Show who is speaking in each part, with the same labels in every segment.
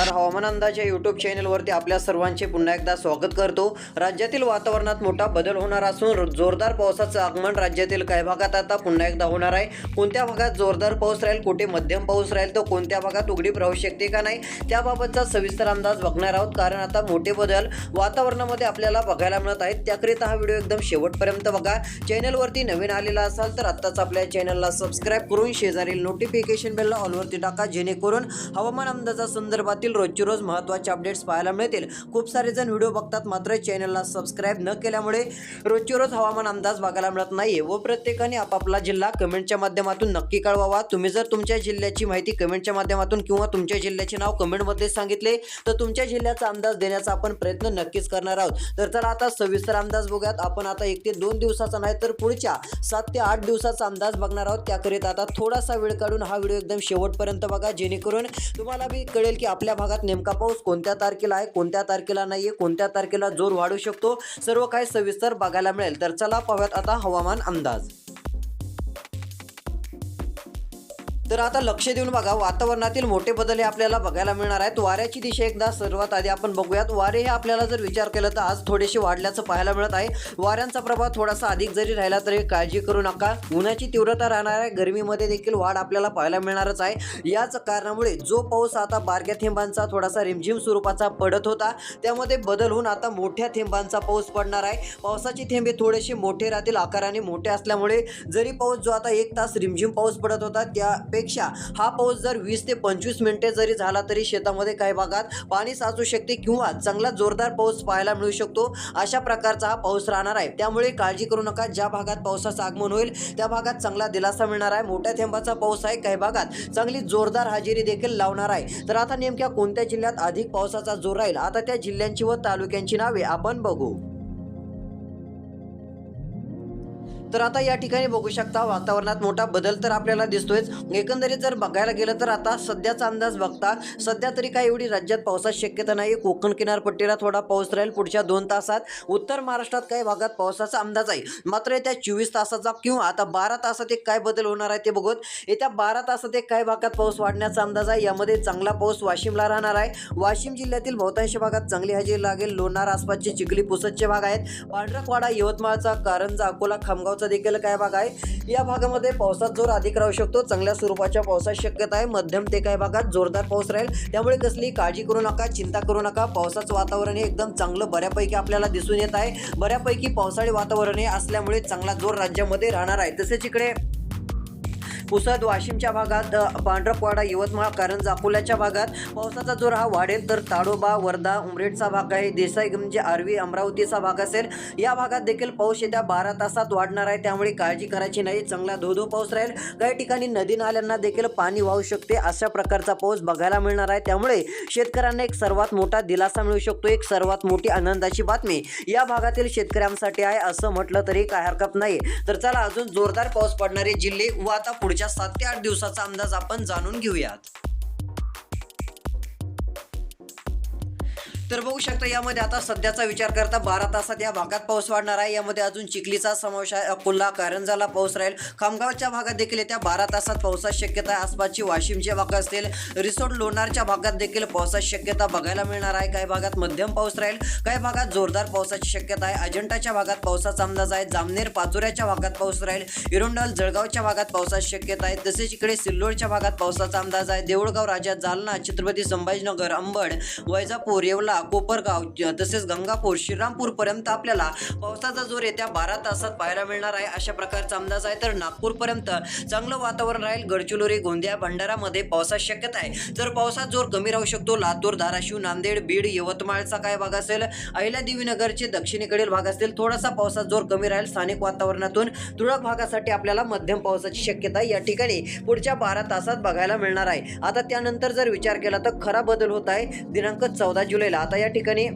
Speaker 1: नमस्कार. हवामान अंदाज या यूट्यूब चॅनलवरती आपल्या सर्वांचे पुन्हा एकदा स्वागत करतो. राज्यातील वातावरणात मोठा बदल होणार असून जोरदार पावसाचं आगमन राज्यातील काही भागात आता पुन्हा एकदा होणार आहे. कोणत्या भागात जोरदार पाऊस राहील कुठे मध्यम पाऊस राहील तर कोणत्या भागात उघडीप राहू शकते का नाही त्याबाबतचा सविस्तर अंदाज बघणार आहोत. कारण आता मोठे बदल वातावरणामध्ये आपल्याला बघायला मिळत आहेत. त्याकरिता हा व्हिडिओ एकदम शेवटपर्यंत बघा. चॅनलवरती नवीन आलेला असाल तर आत्ताच आपल्या चॅनलला सबस्क्राईब करून शेजारील नोटिफिकेशन बेलला ऑलवरती टाका जेणेकरून हवामान अंदाजा संदर्भातील रोजची रोज महत्त्वाचे अपडेट्स पाहायला मिळतील. खूप सारे जण व्हिडिओ बघतात मात्र चॅनलला सबस्क्राईब न केल्यामुळे रोजची रोज हवामान अंदाज बघायला मिळत नाही व प्रत्येकाने आपापला जिल्हा कमेंटच्या माध्यमातून नक्की कळवावा. तुम्ही जर तुमच्या जिल्ह्याची माहिती कमेंटच्या माध्यमातून किंवा तुमच्या जिल्ह्याचे नाव कमेंटमध्ये सांगितले तर तुमच्या जिल्ह्याचा अंदाज देण्याचा आपण प्रयत्न नक्कीच करणार आहोत. तर चला आता सविस्तर अंदाज बघूयात. आपण आता एक ते दोन दिवसाचा नाही तर पुढच्या सात ते आठ दिवसाचा अंदाज बघणार आहोत. त्याकरिता आता थोडासा वेळ काढून हा व्हिडिओ एकदम शेवटपर्यंत बघा. जेणेकरून तुम्हाला बी कळेल की आपल्या भागात नेमका पाऊस कोणत्या तारखेला आहे कोणत्या तारखेला नाही आहे कोणत्या तारखेला जोर वाढू शकतो? सर्व काही सविस्तर बघायला मिळेल. तर चला पाहूयात आता हवामान अंदाज. तर आता लक्ष देऊन बघा वातावरणातील मोठे बदल हे आपल्याला बघायला मिळणार आहेत. वाऱ्याची दिशा एकदा सर्वात आधी आपण बघूयात. वारे हे आपल्याला जर विचार केला तर आज थोडेसे वाढल्याचं पाहायला मिळत आहे. वाऱ्यांचा प्रभाव थोडासा अधिक जरी राहिला तरी काळजी करू नका. उन्हाची तीव्रता राहणार आहे. गरमीमध्ये देखील वाढ आपल्याला पाहायला मिळणारच आहे. याच कारणामुळे जो पाऊस आता बारक्या थेंबांचा थोडासा रिमझिम स्वरूपाचा पडत होता त्यामध्ये बदल होऊन आता मोठ्या थेंबांचा पाऊस पडणार आहे. पावसाची थेंबे थोडेसे मोठे राहतील. आकाराने मोठे असल्यामुळे जरी पाऊस जो आता एक तास रिमझिम पाऊस पडत होता त्यापेक्षा हा पाऊस जर वीस ते पंचवीस मिनिटे जरी झाला तरी शेतामध्ये काही भागात पाणी साचू शकते किंवा चांगला जोरदार पाऊस पाहायला मिळू शकतो. अशा प्रकारचा हा पाऊस राहणार आहे. त्यामुळे काळजी करू नका. ज्या भागात पावसाचं आगमन होईल त्या भागात चांगला दिलासा मिळणार आहे. मोठ्या थेंबाचा पाऊस आहे. काही भागात चांगली जोरदार हजेरी देखील लावणार आहे. तर आता नेमक्या कोणत्या जिल्ह्यात अधिक पावसाचा जोर राहील? आता त्या जिल्ह्यांची व तालुक्यांची नावे आपण बघू. तर आता या ठिकाणी बघू शकता वातावरणात मोठा बदल तर आपल्याला दिसतोयच. एकंदरीत जर बघायला गेलं तर आता सध्याचा अंदाज बघता सध्या तरी काही एवढी राज्यात पावसाची शक्यता नाही कोकण किनारपट्टीला थोडा पाऊस राहील पुढच्या दोन तासात. उत्तर महाराष्ट्रात काही भागात पावसाचा अंदाज आहे. मात्र येत्या चोवीस तासाचा किंवा आता बारा तासात एक काय बदल होणार आहे ते बघत येत्या बारा तासात एक काही भागात पाऊस वाढण्याचा अंदाज आहे यामध्ये चांगला पाऊस वाशिमला राहणार आहे. वाशिम जिल्ह्यातील बहुतांश भागात चांगली हजेरी लागेल. लोणार आसपासचे चिखली पुसदचे भाग आहेत. पांढरकवाडा यवतमाळचा कारंजा अकोला खामगाव महत्त्वाचं देखील काय भाग आहे? या भागामध्ये पावसात जोर अधिक राहू शकतो. चांगल्या स्वरूपाच्या पावसाची शक्यता आहे. मध्यम ते काही भागात जोरदार पाऊस राहील. त्यामुळे कसली काळजी करू नका चिंता करू नका. पावसाचं वातावरण हे एकदम चांगलं बऱ्यापैकी आपल्याला दिसून येत आहे. बऱ्यापैकी पावसाळी वातावरण हे असल्यामुळे चांगला जोर राज्यामध्ये राहणार आहे. तसेच इकडे पुसद वाशिमच्या भागात पांढरपवाडा यवतमाळ कारंजा अकोल्याच्या भागात पावसाचा जोर हा वाढेल तर ताडोबा वर्धा उमरेडचा भाग आहे देसाई म्हणजे आर्वी अमरावतीचा भाग असेल. या भागात देखील पाऊस येत्या बारा तासात वाढणार आहे त्यामुळे काळजी करायची नाही चांगला धोधो पाऊस राहील. काही ठिकाणी नदी नाल्यांना देखील पाणी वाहू शकते अशा प्रकारचा पाऊस बघायला मिळणार आहे. त्यामुळे शेतकऱ्यांना एक सर्वात मोठा दिलासा मिळू शकतो एक सर्वात मोठी आनंदाची बातमी या भागातील शेतकऱ्यांसाठी आहे असं म्हटलं तरी काय हरकत नाही. तर चला अजून जोरदार पाऊस पडणारे जिल्हे व आता पुढचे पुढच्या सात ते आठ दिवसाचा अंदाज आपण जाणून घेऊयात. तर बघू शकता यामध्ये आता सध्याचा विचार करता बारा तासात या भागात पाऊस वाढणार आहे. यामध्ये अजून चिखलीचा समावेश आहे अकोला कारंजाला पाऊस राहील. खामगावच्या भागात देखील येत्या बारा तासात पावसाची शक्यता आहे. आसपासची वाशिमचे भाग असतील. रिसोड लोणारच्या भागात देखील पावसाची शक्यता बघायला मिळणार आहे. काही भागात मध्यम पाऊस राहील. काही भागात जोरदार पावसाची शक्यता आहे. अजंठाच्या भागात पावसाचा अंदाज आहे. जामनेर पाचोऱ्याच्या भागात पाऊस राहील. इरोंडल जळगावच्या भागात पावसाची शक्यता आहे. तसेच इकडे सिल्लोडच्या भागात पावसाचा अंदाज आहे. देऊळगाव राजा जालना छत्रपती संभाजीनगर अंबड वैजापूर येवला कोपरगाव ज- तसेच गंगापूर श्रीरामपूर पर्यंत आपल्याला पावसाचा जोर येत्या बारा तासात पाहायला मिळणार आहे. अशा प्रकारचा अंदाज आहे तर नागपूर पर्यंत चांगलं वातावरण राहील. गडचिरोली गोंदिया भंडारामध्ये पावसाची शक्यता आहे. तर पावसात जोर कमी राहू शकतो लातूर धाराशिव नांदेड बीड यवतमाळचा काय भाग असेल? अहिल्या देवीनगरचे दक्षिणेकडील भाग असतील. थोडासा पावसात जोर कमी राहील. स्थानिक वातावरणातून तुरळक भागासाठी आपल्याला मध्यम पावसाची शक्यता या ठिकाणी पुढच्या बारा तासात बघायला मिळणार आहे. आता त्यानंतर जर विचार केला तर खरा बदल होत आहे. दिनांक चौदा जुलैला. आता या ठिकाणी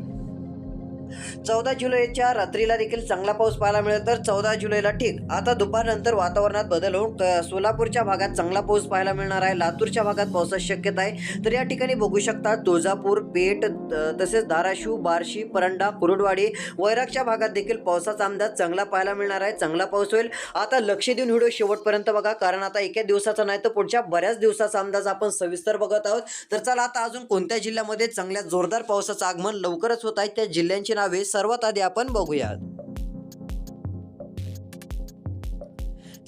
Speaker 1: चौदा जुलैच्या रात्रीला देखील चांगला पाऊस पाहायला मिळेल तर चौदा जुलैला ठीक. आता दुपारनंतर वातावरणात बदल होऊन सोलापूरच्या भागात चांगला पाऊस पाहायला मिळणार आहे. लातूरच्या भागात पावसाची शक्यता आहे. तर या ठिकाणी बघू शकता तुळजापूर पेठ तसेच धाराशिव बार्शी परंडा कुरुडवाडी वैरागच्या भागात देखील पावसाचा अंदाज चांगला पाहायला मिळणार आहे. चांगला पाऊस होईल. आता लक्ष देऊन व्हिडिओ शेवटपर्यंत बघा कारण आता एका दिवसाचा नाही तर पुढच्या बऱ्याच दिवसाचा अंदाज आपण सविस्तर बघत आहोत. तर चला आता अजून कोणत्या जिल्ह्यामध्ये चांगल्या जोरदार पावसाचं आगमन लवकरच होत आहे त्या जिल्ह्यांची नाव सर्वात आधी आपण बघूयात.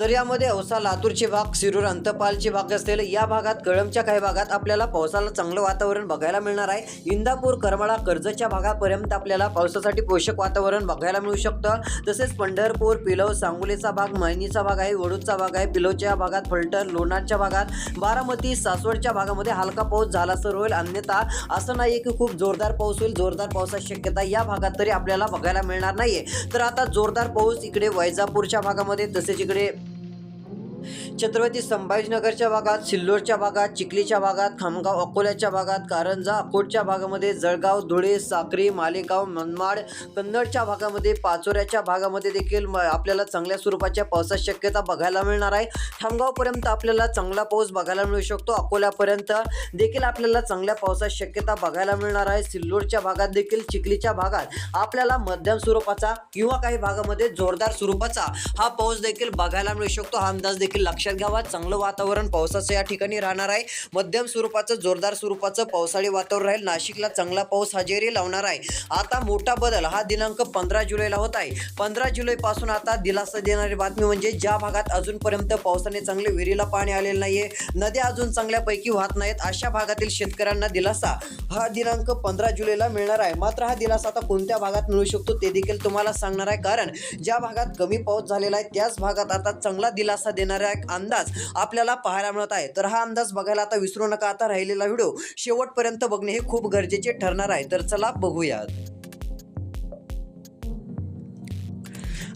Speaker 1: तर यामध्ये औसा लातूरची भाग शिरूर अंतपालची भाग असतील या भागात कळमच्या काही भागात आपल्याला पावसाला चांगलं वातावरण बघायला मिळणार आहे. इंदापूर करमाळा कर्जच्या भागापर्यंत आपल्याला पावसासाठी पोषक वातावरण बघायला मिळू शकतं. तसेच पंढरपूर पिलव सांगोलीचा भाग मैनीचा भाग आहे वडूदचा भाग आहे पिलोच्या भागात फलटण लोणारच्या भागात बारामती सासवडच्या भागामध्ये हलका पाऊस झाला तर होईल. अन्यथा असं नाही की खूप जोरदार पाऊस होईल जोरदार पावसाची शक्यता या भागात तरी आपल्याला बघायला मिळणार नाहीये. तर आता जोरदार पाऊस इकडे वैजापूरच्या भागामध्ये तसेच इकडे छत्रपती संभाजीनगरच्या भागात सिल्लोडच्या भागात चिखलीच्या भागात खामगाव अकोल्याच्या भागात कारंजा अकोटच्या भागामध्ये जळगाव धुळे साक्री मालेगाव मनमाड कन्नडच्या भागामध्ये पाचोऱ्याच्या भागामध्ये देखील म- आपल्याला चांगल्या स्वरूपाच्या पावसाची शक्यता बघायला मिळणार आहे. खामगावपर्यंत आपल्याला चांगला पाऊस बघायला मिळू शकतो. अकोल्यापर्यंत देखील आपल्याला चांगल्या पावसाची शक्यता बघायला मिळणार आहे. सिल्लोडच्या भागात देखील चिखलीच्या भागात आपल्याला मध्यम स्वरूपाचा किंवा काही भागामध्ये जोरदार स्वरूपाचा हा पाऊस देखील बघायला मिळू शकतो. हा अंदाज देखील लक्षात घ्यावा चांगलं वातावरण पावसाचं या ठिकाणी राहणार आहे. मध्यम स्वरूपाचं जोरदार स्वरूपाचं पावसाळी वातावरण राहील. नाशिकला चांगला पाऊस हजेरी लावणार आहे. आता मोठा बदल हा दिनांक पंधरा जुलैला होत आहे. पंधरा जुलैपासून आता दिलासा देणारी बातमी म्हणजे ज्या भागात अजूनपर्यंत पावसाने चांगले विहिरीला पाणी आलेलं नाहीये नद्या अजून चांगल्यापैकी वाहत नाहीत अशा भागातील शेतकऱ्यांना दिलासा हा दिनांक पंधरा जुलैला मिळणार आहे. मात्र हा दिलासा आता कोणत्या भागात मिळू शकतो ते देखील तुम्हाला सांगणार आहे. कारण ज्या भागात कमी पाऊस झालेला आहे त्याच भागात आता चांगला दिलासा देणारा अंदाज आपल्याला पाहायला मिळत आहे. तर हा अंदाज बघायला आता विसरू नका. आता राहिलेला व्हिडिओ शेवटपर्यंत बघणे हे खूप गरजेचे ठरणार आहे. तर चला बघूयात.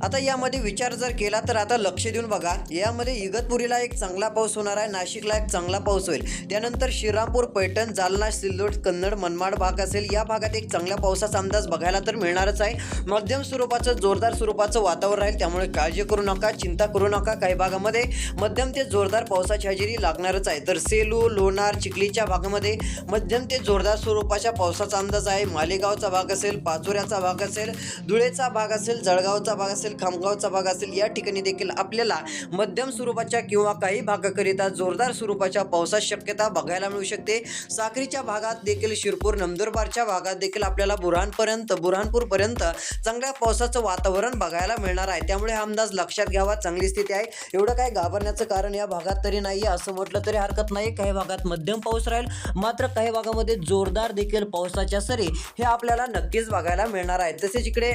Speaker 1: आता यामध्ये विचार जर केला तर आता लक्ष देऊन बघा. यामध्ये इगतपुरीला एक चांगला पाऊस होणार आहे. नाशिकला एक चांगला पाऊस होईल. त्यानंतर श्रीरामपूर पैठण जालना सिल्लोड कन्नड मनमाड भाग असेल. या भागात एक चांगल्या पावसाचा अंदाज बघायला तर मिळणारच आहे. मध्यम स्वरूपाचं जोरदार स्वरूपाचं वातावरण राहील. त्यामुळे काळजी करू नका चिंता करू नका काही भागामध्ये. मध्यम ते जोरदार पावसाची हजेरी लागणारच आहे. तर सेलू लोणार चिखलीच्या भागामध्ये मध्यम ते जोरदार स्वरूपाच्या पावसाचा अंदाज आहे. मालेगावचा भाग असेल पाचोऱ्याचा भाग असेल धुळेचा भाग असेल जळगावचा भाग असेल खामगावचा भाग असेल या ठिकाणी देखील आपल्याला मध्यम स्वरूपाच्या किंवा काही भागाकरिता जोरदार स्वरूपाच्या पावसाची शक्यता बघायला मिळू शकते. साखरीच्या भागात देखील शिरपूर नंदुरबारच्या भागात देखील आपल्याला बुरहानपर्यंत बुरहानपूरपर्यंत चांगल्या पावसाचं वातावरण बघायला मिळणार आहे. त्यामुळे हा अंदाज लक्षात घ्यावा चांगली स्थिती आहे. एवढं काय घाबरण्याचं कारण या भागात तरी नाही असं म्हटलं तरी हरकत नाही. काही भागात मध्यम पाऊस राहील मात्र काही भागामध्ये जोरदार देखील पावसाच्या सरी हे आपल्याला नक्कीच बघायला मिळणार आहे. तसेच इकडे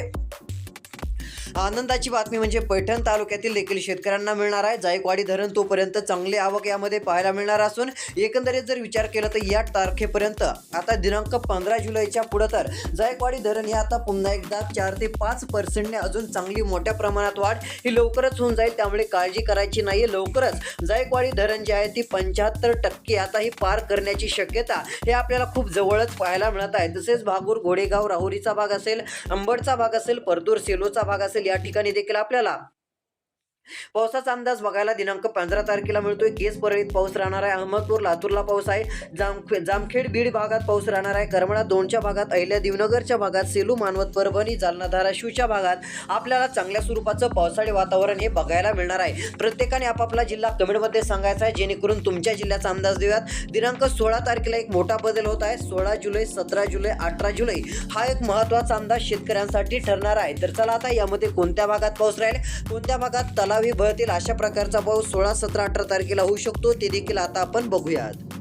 Speaker 1: आनंदाची बातमी म्हणजे पैठण तालुक्यातील देखील शेतकऱ्यांना मिळणार आहे. जायकवाडी धरण तोपर्यंत चांगली आवक यामध्ये पाहायला मिळणार असून एकंदरीत जर विचार केला तर या तारखेपर्यंत आता दिनांक पंधरा जुलैच्या पुढं तर जायकवाडी धरण हे आता पुन्हा एकदा चार ते पाच पर्सेंटने अजून चांगली मोठ्या प्रमाणात वाढ ही लवकरच होऊन जाईल. त्यामुळे काळजी करायची नाही लवकरच जायकवाडी धरण जे आहे ती पंच्याहत्तर टक्के आता ही पार करण्याची शक्यता हे आपल्याला खूप जवळच पाहायला मिळत आहे. तसेच भागूर घोडेगाव राहुरीचा भाग असेल अंबडचा भाग असेल परतूर सेलोचा भाग असेल या ठिकाणी देखील आपल्याला पावसाचा अंदाज बघायला दिनांक पंधरा तारखेला मिळतोय. केस परळीत पाऊस राहणार आहे. अहमदपूर लातूरला पाऊस आहे. जामखे जामखेड बीड भागात पाऊस राहणार आहे. करमळा दोनच्या भागात अहिल्या दिवनगरच्या भागात सेलू मानवत परभणी जालना धाराशिवच्या भागात आपल्याला चांगल्या स्वरूपाचं पावसाळी वातावरण हे बघायला मिळणार आहे. प्रत्येकाने आपापला जिल्हा कमेंटमध्ये सांगायचा आहे. जेणेकरून तुमच्या जिल्ह्याचा अंदाज देऊयात. दिनांक सोळा तारखेला एक मोठा बदल होत आहे. सोळा जुलै सतरा जुलै अठरा जुलै हा एक महत्त्वाचा अंदाज शेतकऱ्यांसाठी ठरणार आहे. तर चला आता यामध्ये कोणत्या भागात पाऊस राहील? कोणत्या भागात तलावी भरतील अशा प्रकारचा पाऊस सोळा सतरा अठरा तारखेला होऊ शकतो. ते देखील आता आपण बघूयात.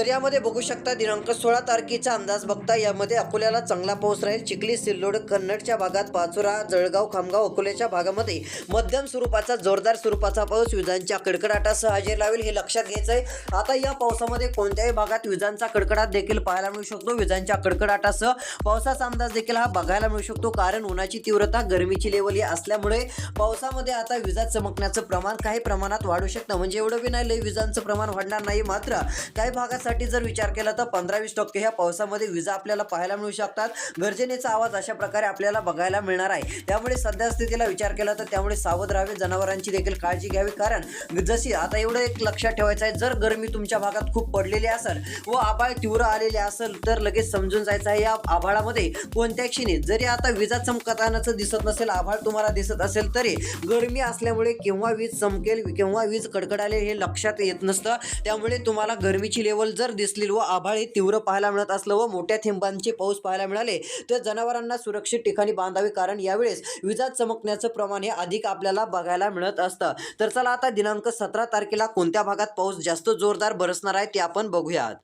Speaker 1: तर यामध्ये बघू शकता दिनांक सोळा तारखेचा अंदाज बघता यामध्ये अकोल्याला चांगला पाऊस राहील. चिखली सिल्लोड कन्नडच्या भागात पाचोरा जळगाव खामगाव अकोल्याच्या भागामध्ये मध्यम स्वरूपाचा जोरदार स्वरूपाचा पाऊस विजांच्या कडकडाटासह हजेरी लावेल हे लक्षात घ्यायचं आहे आता या पावसामध्ये कोणत्याही भागात विजांचा कडकडाट देखील पाहायला मिळू शकतो. विजांच्या कडकडाटासह पावसाचा अंदाज देखील हा बघायला मिळू शकतो. कारण उन्हाची तीव्रता गरमीची लेवल ही असल्यामुळे पावसामध्ये आता विजा चमकण्याचं प्रमाण काही प्रमाणात वाढू शकतं. म्हणजे एवढं बी नाही लई विजांचं प्रमाण वाढणार नाही. मात्र काही भागात त्यासाठी जर विचार केला तर पंधरा वीस टक्के ह्या पावसामध्ये विजा आपल्याला पाहायला मिळू शकतात. गर्जनेचा आवाज अशा प्रकारे आपल्याला बघायला मिळणार आहे. त्यामुळे सध्या स्थितीला विचार केला तर त्यामुळे सावध राहावे जनावरांची देखील काळजी घ्यावी. कारण जशी आता एवढं एक लक्षात ठेवायचं आहे जर गरमी तुमच्या भागात खूप पडलेली असेल व आभाळ तीव्र आलेले असेल तर लगेच समजून जायचं आहे या आभाळामध्ये कोणत्या क्षणी जरी आता विजा चमकतानाचं दिसत नसेल आभाळ तुम्हाला दिसत असेल तरी गरमी असल्यामुळे केव्हा वीज चमकेल केव्हा वीज कडकडाले हे लक्षात येत नसतं. त्यामुळे तुम्हाला गरमीची लेवल जर दिसली व आभाळ तीव्र पाहायला मिळत असलं व मोठ्या थेंबांचे पाऊस पाहायला मिळाले तर जनावरांना सुरक्षित ठिकाणी बांधावे कारण यावेळेस विजा चमकण्याचं प्रमाण हे अधिक आपल्याला बघायला मिळत असतं. तर चला आता दिनांक सतरा तारखेला कोणत्या भागात पाऊस जास्त जोरदार बरसणार आहे ते आपण बघूयात.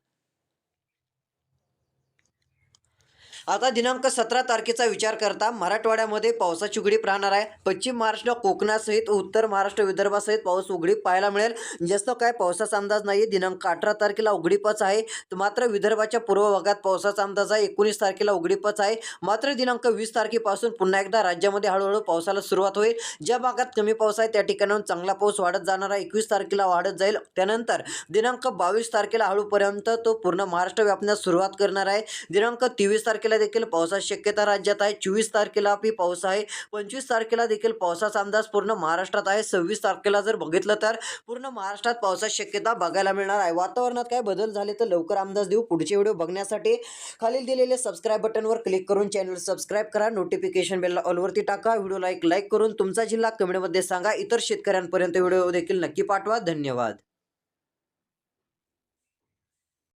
Speaker 1: आता दिनांक सतरा तारखेचा विचार करता मराठवाड्यामध्ये पावसाची उघडीप राहणार आहे. पश्चिम महाराष्ट्र कोकणासहित उत्तर महाराष्ट्र विदर्भासहित पाऊस उघडीप पाहायला मिळेल. जास्त काय पावसाचा अंदाज नाही दिनांक अठरा तारखेला उघडीपच आहे. तर मात्र विदर्भाच्या पूर्व भागात पावसाचा अंदाज आहे. एकोणीस तारखेला उघडीपच आहे. मात्र दिनांक वीस तारखेपासून पुन्हा एकदा राज्यामध्ये हळूहळू पावसाला सुरुवात होईल. ज्या भागात कमी पाऊस आहे त्या ठिकाणाहून चांगला पाऊस वाढत जाणार आहे. एकवीस तारखेला वाढत जाईल. त्यानंतर दिनांक बावीस तारखेला हळूपर्यंत तो पूर्ण महाराष्ट्र व्यापण्यास सुरुवात करणार आहे. दिनांक तेवीस तारखेला देखील पावसाची शक्यता राज्यात आहे. चोवीस तारखेला बी पाऊस आहे. पंचवीस तारखेला देखील पावसाचा अंदाज पूर्ण महाराष्ट्रात आहे. सव्वीस तारखेला जर बघितलं तर पूर्ण महाराष्ट्रात पावसाची शक्यता बघायला मिळणार आहे. वातावरणात काय बदल झाले तर लवकर अंदाज देऊ. पुढचे व्हिडिओ बघण्यासाठी खालील दिलेले सबस्क्राईब बटनवर क्लिक करून चॅनल सबस्क्राईब करा. नोटिफिकेशन बेलला ऑलवरती टाका. व्हिडिओला एक लाईक करून तुमचा जिल्हा कमेंटमध्ये सांगा. इतर शेतकऱ्यांपर्यंत व्हिडिओ देखील नक्की पाठवा. धन्यवाद.